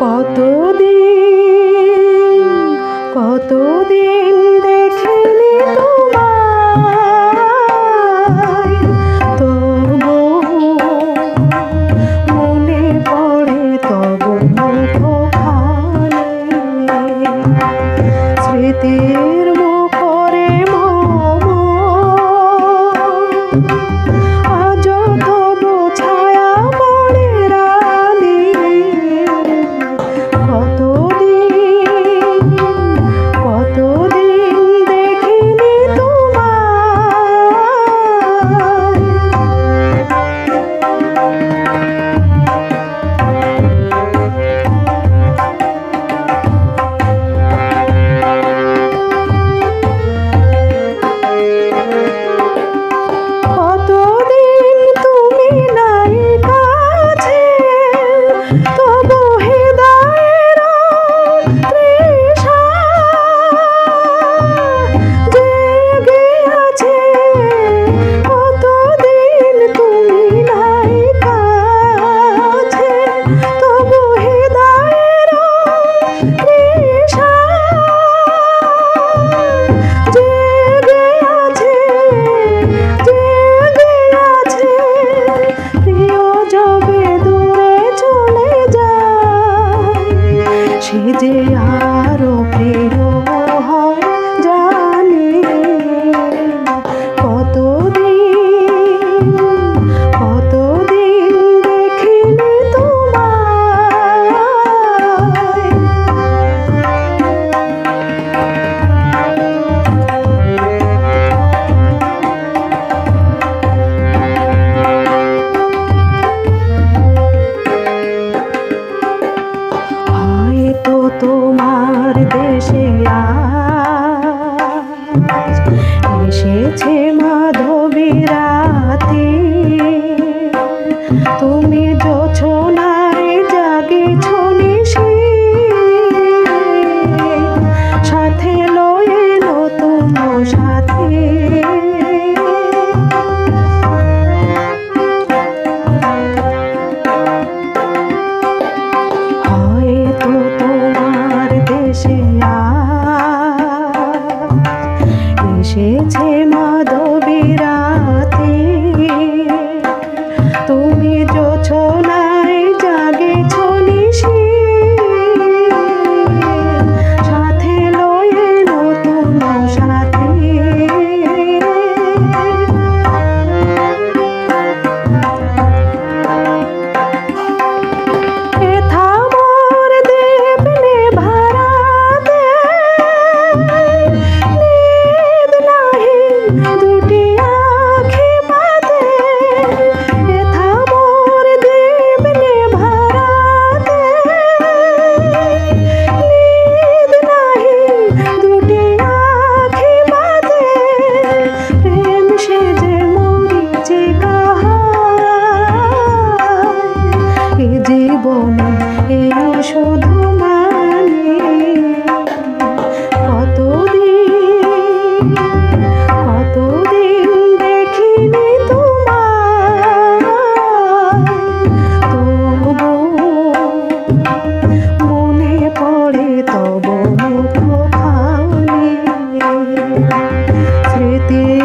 কতদিন কতদিন দেখিনি তোমায়? তবু মনে পড়ে তবু স্মৃতির মুখরে মম তোমার দেশে আজ এসেছে মাধবীরা। এসেছে nanti